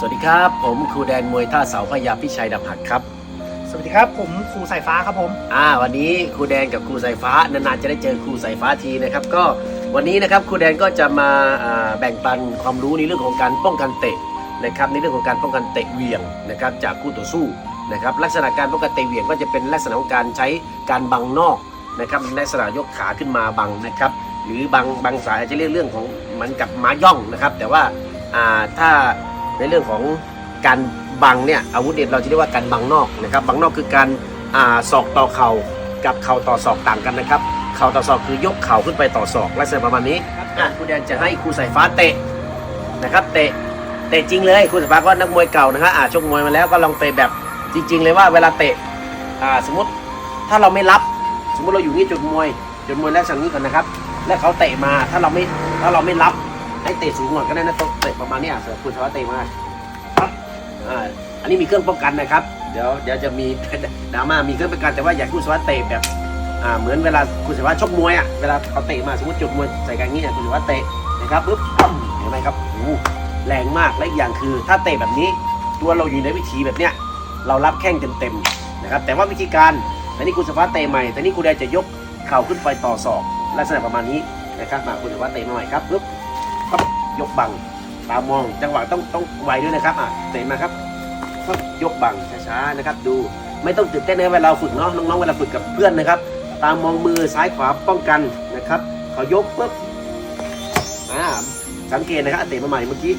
สวัสดีครับ ผมครูแดนมวยท่าเสาพยาพิชัยดำหักครับ สวัสดีครับ ผมครูสายฟ้าครับผม อ่า วันนี้ครูแดนกับครูสายฟ้านานๆจะได้เจอครูสายฟ้าทีนะครับ ก็วันนี้นะครับครูแดนก็จะมาอ่าแบ่งปันความรู้ในเรื่องของการป้องกันเตะนะครับในเรื่องของการป้องกันเตะเหวี่ยงนะครับจากคู่ต่อสู้นะครับลักษณะการป้องกันเตะเหวี่ยงก็จะเป็นลักษณะของการใช้การบังนอกนะครับในลักษณะยกขาขึ้นมาบังนะครับหรือบางบางสายอาจจะเรียกเรื่องของเหมือนกับม้าย่องนะครับแต่ว่าอ่าถ้า ในเรื่องของการบังเนี่ยอาวุธเนี่ยเราจะเรียกว่าการบังนอกนะครับบังนอกคือการศอกต่อเข่ากับเข่าต่อศอกต่างกันนะครับเข่าต่อศอกคือยกเข่าขึ้นไปต่อศอกลักษณะประมาณนี้อะครูแดนจะให้ครูสายฟ้าเตะนะครับเตะเตะจริงเลยครูสายฟ้าก็นักมวยเก่านะฮะอ่าชกมวยมาแล้วก็ลองเตะแบบจริง ๆ เลยว่าเวลาเตะอ่าสมมติถ้าเราไม่รับสมมติเราอยู่นี่จุดมวยจุดมวยแรกสั่งนี้ก่อนนะครับ แล้วเขาเตะมาถ้าเราไม่ถ้าเราไม่รับ ให้เตะสูงก่อนก็ได้นะโต๊ะเตะประมาณเนี้ยเสือคุณสวัสดิ์เตะมาครับอ่าอันนี้มีเครื่องป้องกันนะครับ เดี๋ยวเดี๋ยวจะมีดราม่ามีเครื่องป้องกันแต่ว่าอยากคุณสวัสดิ์เตะแบบอ่าเหมือนเวลาคุณสวัสดิ์ชกมวยอะเวลาเขาเตะมาสมมติจุดมวยใส่กันอย่างนี้อะคุณสวัสดิ์เตะนะครับปุ๊บปั้มเห็นไหมครับโอ้แรงมากและอีกอย่างคือ ถ้าเตะแบบนี้ตัวเราอยู่ในวิธีแบบเนี้ยเรารับแข้งเต็มๆนะครับแต่ว่าวิธีการอันนี้คุณสวัสดิ์เตะใหม่แต่นี่คุณแดนจะยกเข่าขึ้นไปต่อศอกลักษณะประมาณนี้นะครับมาคุณถือว่าเตะใหม่ครับปึ๊บ ปับยกบังตามองจังหวะต้องต้องไวด้วยนะครับอะเตะมาครับปับยกบังช้าๆนะครับ ดูไม่ต้องตื่นเต้นนะเวลาฝึกเนาะน้องๆเวลาฝึกกับเพื่อนนะครับ ตามมองมือซ้ายขวาป้องกันนะครับเขายกปุ๊บอ่าสังเกตนะครับเตะมาใหม่เมื่อกี้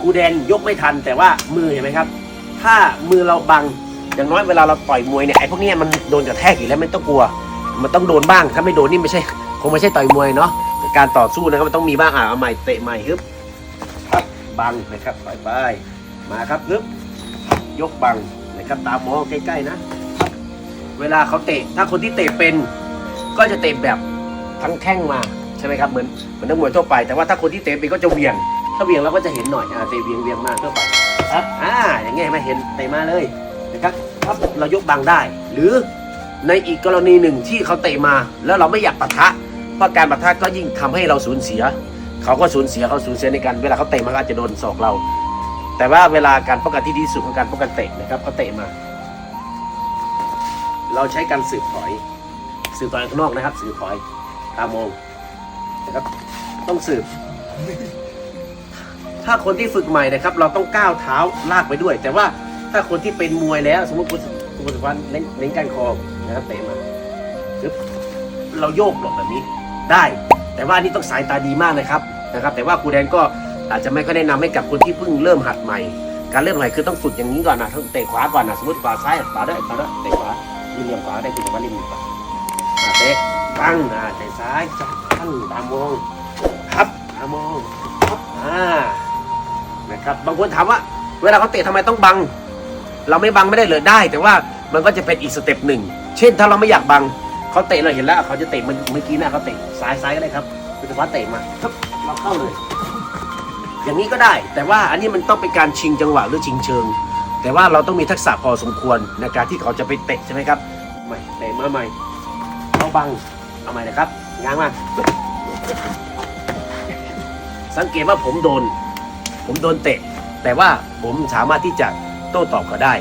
ครูแดนยกไม่ทันแต่ว่ามือเห็นไหมครับ ถ้ามือเราบังอย่างน้อยเวลาเราต่อยมวยเนี่ยไอ้พวกนี้มันโดนกระแทกอยู่แล้วไม่ต้องกลัว มันต้องโดนบ้างถ้าไม่โดนนี่ไม่ใช่คงไม่ใช่ต่อยมวยเนาะ การต่อสู้นะครับมันต้องมีบ้างอะเอาใหม่เตะใหม่ฮึบครับบังนะครับปล่อยไปมาครับฮึบยกบังนะครับตามมองใกล้ๆนะ เวลาเขาเตะถ้าคนที่เตะเป็น ก็จะเตะแบบทั้งแข้งมาใช่ไหมครับเหมือนเหมือนนักมวยทั่วไป แต่ว่าถ้าคนที่เตะเป็นก็จะเวียง ถ้าเวียงเราก็จะเห็นหน่อยอ่าเตะเวียงเวียงมาทั่วไปครับอ่าอย่างเงี้ยไม่เห็นเตะมาเลยนะครับครับเรายกบังได้ หรือในอีกกรณีหนึ่งที่เขาเตะมา แล้วเราไม่อยากปะทะ เพราะการปะทะก็ยิ่งทำให้เราสูญเสีย เขาก็สูญเสียเขาสูญเสียในการเวลาเขาเตะมันก็อาจจะโดนศอกเรา แต่ว่าเวลาการป้องกันที่ดีที่สุดของการป้องกันเตะนะครับเขาเตะมา เราใช้การสืบถอยสืบถอยข้างนอกนะครับ สืบถอยตามองนะครับต้องสืบ ถ้าคนที่ฝึกใหม่นะครับ เราต้องก้าวเท้าลากไปด้วย แต่ว่าถ้าคนที่เป็นมวยแล้ว สมมติคุณคุณสุวรรณเน้นเน้นการคอนะครับเตะมาเราโยกหลบแบบนี้ ได้ แต่ว่านนี้ต้องสายตาดีมากนะครับนะครับ แต่ว่าครูแดนก็อาจจะไม่ค่อยแนะนำให้กับคนที่เพิ่งเริ่มหัดใหม่ การเริ่มใหม่คือต้องฝึกอย่างนี้ก่อนนะต้องเตะขวาก่อนนะสมมติขวาซ้ายขวาได้ขวาได้เตะขวาริมเหลี่ยมขวาได้คุณสุวรรณริมเหลี่ยมขวาอ่าเตะปังอ่าเตะซ้ายปังตามมองครับตามองครับอ่านะครับบางคนถามว่าเวลาเขาเตะทำไมต้องบัง เราไม่บังไม่ได้เลยได้ แต่ว่ามันก็จะเป็นอีกสเต็ปหนึ่ง เช่นถ้าเราไม่อยากบัง เขาเตะเราเห็นแล้วเขาจะเตะเมื่อกี้นะเขาเตะซ้ายซ้ายก็ได้ครับคือว่าเตะมาครับเราเข้าเลย อย่างนี้ก็ได้ แต่ว่าอันนี้มันต้องเป็นการชิงจังหวะหรือชิงเชิง แต่ว่าเราต้องมีทักษะพอสมควรในการที่เขาจะไปเตะใช่ไหมครับใหม่เตะมาใหม่เอาบังเอาใหม่นะครับง้างมาสังเกตว่าผมโดน ผมโดนเตะ แต่ว่าผมสามารถที่จะโต้ตอบเขาได้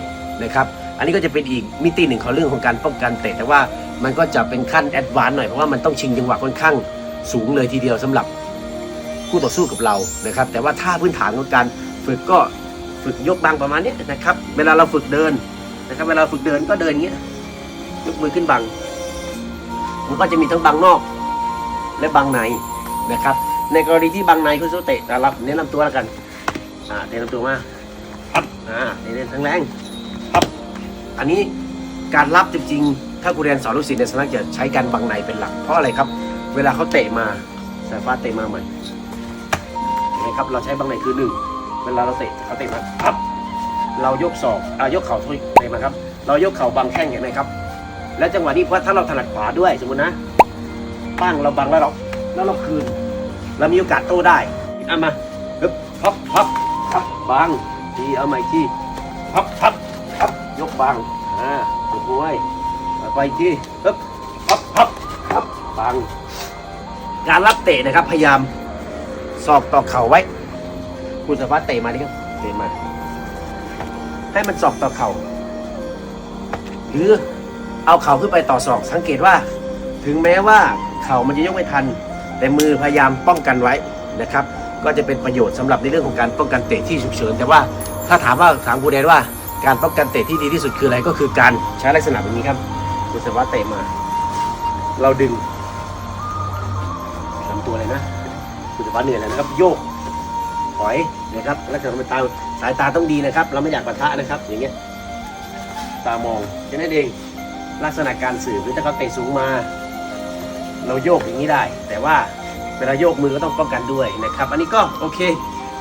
นะครับ อันนี้ก็จะเป็นอีกมิติหนึ่งของเรื่องของการป้องกันเตะแต่ว่า มันก็จะเป็นขั้นแอดวานซ์หน่อยเพราะว่ามันต้องชิงจังหวะค่อนข้างสูงเลยทีเดียวสำหรับคู่ต่อสู้กับเรานะครับ แต่ว่าท่าพื้นฐานของการฝึกก็ฝึกยกบางประมาณนี้นะครับ เวลาเราฝึกเดินนะครับ เวลาฝึกเดินก็เดินอย่างเงี้ยยกมือขึ้นบัง มันก็จะมีทั้งบังนอกและบังในนะครับ ในกรณีที่บังในคุณสู้เตะรับแนะนำตัวแล้วกันอ่าเดินลำตัวมาครับอ่าเดินทั้งแรงครับอันนี้การรับจริงๆ ถ้าครูเรียนสอนลูกศิษย์ในสำนักจะใช้การบังในเป็นหลัก เพราะอะไรครับ เวลาเขาเตะมาสายฟ้าเตะมาใหม่เห็นไหมครับ เราใช้บังในคือหนึ่งเวลาเราเตะเขาเตะมาครับเรายกศอกอ่ายกเข่าทุยเตะมาครับ เรายกเข่าบังแข้งเห็นไหมครับ และจังหวะนี้เพราะถ้าเราถนัดขวาด้วยสมมตินะปั้งเราบังแล้วเราแล้วเราคืน เรามีโอกาสโต้ได้เอามาฮึบพับพับพับบางทีเอาใหม่ทีพับพับพับยกบางอ่ายกมวย ไปอีกทีฮึบพับพับพับบางการรับเตะนะครับ พยายามสอบต่อเข่าไว้ คุณสามารถเตะมาดิครับเตะมา ให้มันศอกต่อเข่า หรือเอาเข่าขึ้นไปต่อศอก สังเกตว่า ถึงแม้ว่าเข่ามันจะยกไม่ทัน แต่มือพยายามป้องกันไว้นะครับ ก็จะเป็นประโยชน์สำหรับในเรื่องของการป้องกันเตะที่ฉุกเฉิน แต่ว่าถ้าถามว่าถามครูแดนว่าการป้องกันเตะที่ดีที่สุดคืออะไรก็คือการใช้ลักษณะแบบนี้ครับ คุณสวัสดิ์เตะมา เราดึงลำตัวเลยนะคุณสวัสดิ์เหนื่อยแล้วนะครับ โยกถอยนะครับแลักษณะเป็นตาสายตาต้องดีนะครับ เราไม่อยากปะทะนะครับ อย่างเงี้ยตามองแค่นั้นเองลักษณะการสื่อหรือถ้าเขาเตะสูงมา เราโยกอย่างนี้ได้ แต่ว่าเวลาโยกมือก็ต้องป้องกันด้วยนะครับ อันนี้ก็โอเค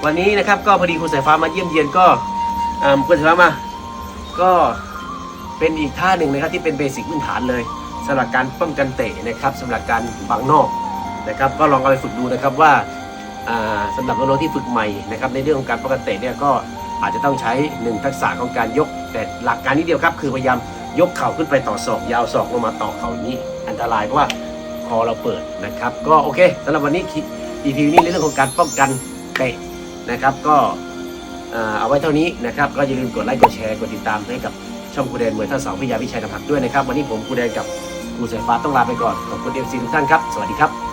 วันนี้นะครับก็พอดีคุณสายฟ้ามาเยี่ยมเยียนก็อ่าคุณสายฟ้ามา ก็ เป็นอีกท่าหนึ่งนะครับที่เป็นเบสิกพื้นฐานเลยสำหรับการป้องกันเตะนะครับสำหรับการบังนอกนะครับ ก็ลองเอาไปฝึกดูนะครับว่าอ่าสำหรับน้องๆที่ฝึกใหม่นะครับในเรื่องของการป้องกันเตะเนี่ยก็อาจจะต้องใช้หนึ่งทักษะของการยก แต่หลักการนิดเดียวครับ คือพยายามยกเข่าขึ้นไปต่อศอกยาวศอกลงมาต่อเข่าอย่างนี้ อันตรายเพราะว่าคอเราเปิดนะครับ ก็โอเคสำหรับวันนี้ EP นี้ในเรื่องของการป้องกันเตะนะครับ ก็เอาไว้เท่านี้นะครับก็อย่าลืมกดไลค์กดแชร์กดติดตามให้กับ ช่องกูแดนมวยท่าเสาพิยาวิชัยนภักด้วยนะครับ วันนี้ผมกูแดนกับกูเสือฟ้าต้องลาไปก่อนขอบคุณเอฟซีทุกท่านครับ สวัสดีครับ